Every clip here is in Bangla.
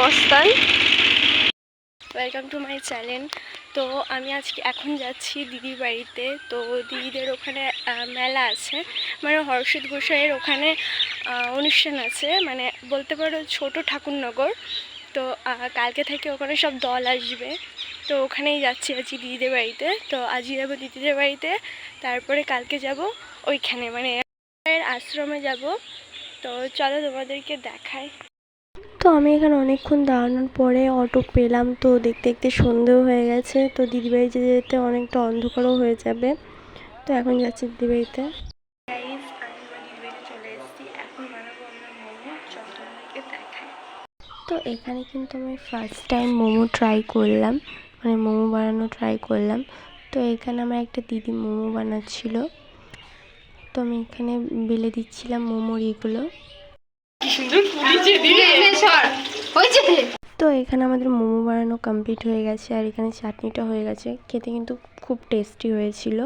Mastan welcome to my channel তো আমি আজকে এখন যাচ্ছি দিদির বাড়িতে। তো দিদিদের ওখানে মেলা আছে। মানে হর্ষিত গোসাইয়ের ওখানে অনুষ্ঠান আছে। মানে বলতে পারো ছোট ঠাকুরনগর। তো কালকে থেকে ওখানে সব দল আসবে। তো ওখানেই যাচ্ছি আজকে দিদিদের বাড়িতে। তো আজকে যাব দিদিদের বাড়িতে। তারপরে কালকে যাব ওইখানে। মানে আশ্রমে যাব। তো চলো তোমাদেরকে দেখাই। তো আমি এখানে অনেকক্ষণ দাঁড়ানোর পরে অটো পেলাম তো দেখতে দেখতে সন্ধেও হয়ে গেছে। তো দিদিবাড়ি যেতে যেতে অনেকটা অন্ধকারও হয়ে যাবে। তো এখন যাচ্ছি দিদিবাড়িতে তো এখানে কিন্তু আমি ফার্স্ট টাইম মোমো ট্রাই করলাম। মানে মোমো বানানো ট্রাই করলাম। তো এখানে আমার একটা দিদি মোমো বানাচ্ছিল। তো আমি এখানে বেলে দিচ্ছিলাম মোমোর এগুলো তো এখানে আমাদের মোমো বানানো কমপ্লিট হয়ে গেছে আর এখানে চাটনিটা হয়ে গেছে। খেতে কিন্তু খুব টেস্টি হয়েছিল।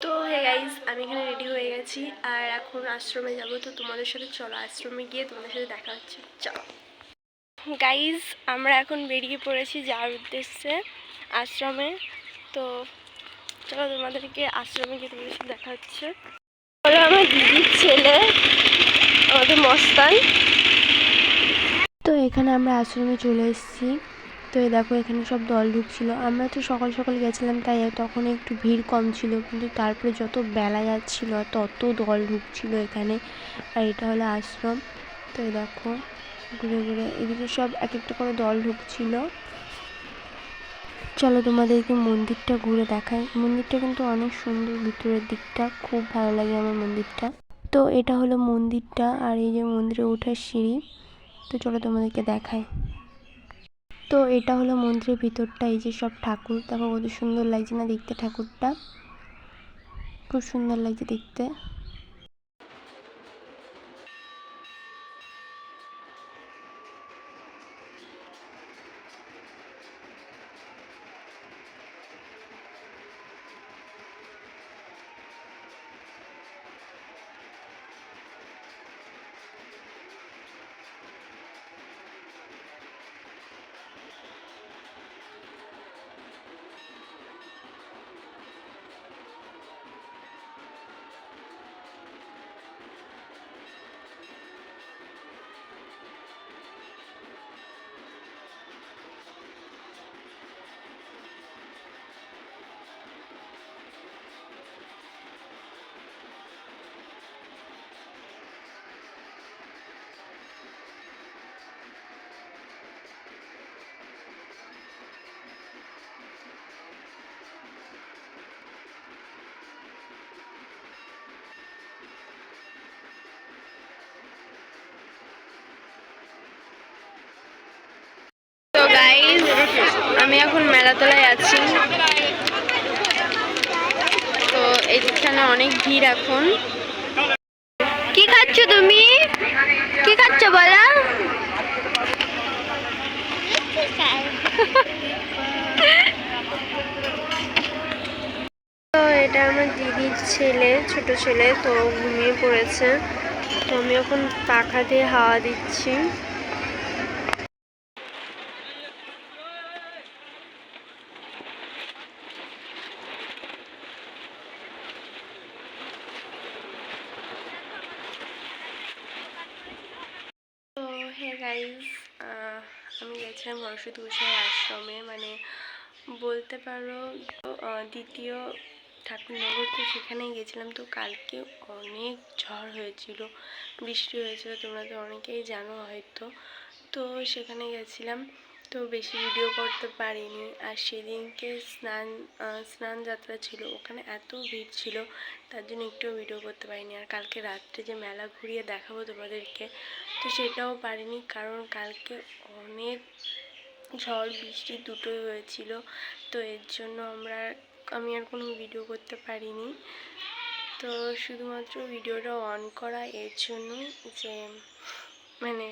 তো হে গাইজ আমি এখানে রেডি হয়ে গেছি আর এখন আশ্রমে যাব। তো তোমাদের সাথে চলো আশ্রমে গিয়ে তোমাদের সাথে দেখা হচ্ছে। চলো। গাইজ আমরা এখন বেরিয়ে পড়েছি যাওয়ার উদ্দেশ্যে আশ্রমে। তো চলো তোমাদেরকে আশ্রমে গিয়ে তোমাদের সাথে দেখা হচ্ছে। আমার দিদির ছেলে। আমাদের মস্তান। তো এখানে আমরা আশ্রমে চলে এসেছি। তো এই দেখো, এখানে সব দল ঢুকছিল। আমরা তো সকাল সকাল গেছিলাম, তাই তখন একটু ভিড় কম ছিল। কিন্তু তারপরে যত বেলা যাচ্ছিল, তত দল ঢুকছিল এখানে। আর এটা হলো আশ্রম। তো এই দেখো, ঘুরে ঘুরে এদিকে সব এক একটা করে দল ঢুকছিল। চলো তোমাদেরকে মন্দিরটা ঘুরে দেখাই। মন্দিরটা কিন্তু অনেক সুন্দর, ভিতরের দিকটা। খুব ভালো লাগে আমার মন্দিরটা। তো এটা হলো মন্দিরটা আর এই যে মন্দিরে ওঠার সিঁড়ি। তো চলো তোমাদেরকে দেখায় তো এটা হলো মন্দিরের ভিতরটা, এই যে সব ঠাকুর। দেখো কত সুন্দর লাগছে না দেখতে ঠাকুরটা। খুব সুন্দর লাগছে দেখতে। অনেক ভিড় এখন। কি খাচ্ছ তুমি? কি খাচ্ছ বলো? এটা আমার দিদির ছেলে, ছোট ছেলে, তো ঘুমিয়ে পড়েছে। তো আমি এখন পাখা দিয়ে হাওয়া দিচ্ছি তো হে গাইজ আমি গেছিলাম সরস্বতী গোসাই আশ্রমে মানে বলতে পারো দ্বিতীয় ঠাকুরনগর তো সেখানেই গেছিলাম। তো কালকে অনেক ঝড় হয়েছিল, বৃষ্টি হয়েছিল, তোমরা তো অনেকেই জানো হয়তো। তো সেখানে গেছিলাম। তো বেশি ভিডিও করতে পারিনি। আর সেদিনকে স্নান স্নান যাত্রা ছিল, ওখানে এত ভিড় ছিল, তার জন্য একটুও ভিডিও করতে পারিনি। আর কালকে রাত্রে যে মেলা ঘুরিয়ে দেখাবো তোমাদেরকে, তো সেটাও পারিনি, কারণ কালকে অনেক ঝড়, বৃষ্টি দুটোই হয়েছিল, তো এর জন্য আমরা, আমি আর কোনো ভিডিও করতে পারিনি। তো শুধুমাত্র ভিডিওটা অন করা এর জন্য যে মানে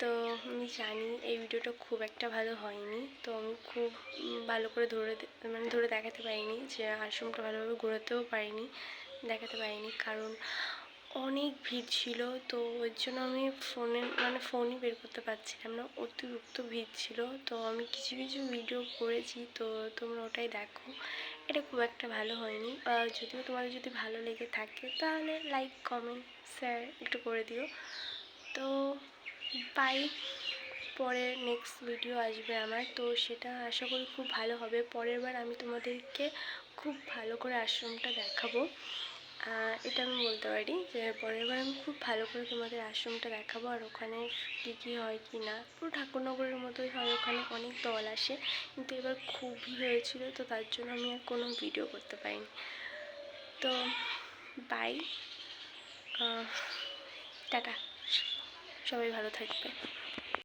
তো আমি জানি এই ভিডিওটা খুব একটা ভালো হয়নি। তো আমি খুব ভালো করে ধরে মানে ধরে দেখাতে পারিনি যে আশ্রমটা ভালোভাবে ঘোরাতেও পারিনি, দেখাতে পারিনি। কারণ অনেক ভিড় ছিল, তো ওই জন্য আমি ফোনে মানে ফোনই বের করতে পারছিলাম না। অতিরিক্ত ভিড় ছিল, তো আমি কিছু কিছু ভিডিও করেছি, তো তোমরা ওটাই দেখো। এটা খুব একটা ভালো হয়নি। যদিও তোমাদের যদি ভালো লেগে থাকে, তাহলে লাইক কমেন্ট শেয়ার একটু করে দিও। তো বাই পরে নেক্সট ভিডিও আসবে আমার। তো সেটা আশা করি খুব ভালো হবে। পরের বার আমি তোমাদেরকে খুব ভালো করে আশ্রমটা দেখাবো। এটা আমি বলতে পারি যে পরের বার আমি খুব ভালো করে তোমাদের আশ্রমটা দেখাবো আর ওখানে কী কী হয় কি না। পুরো ঠাকুরনগরের মতোই হয়, ওখানে অনেক দল আসে। কিন্তু এবার খুব ভিড় হয়েছিল, তো তার জন্য আমি আর কোনো ভিডিও করতে পারিনি। তো বাই টাটা। সবাই ভালো থাকবে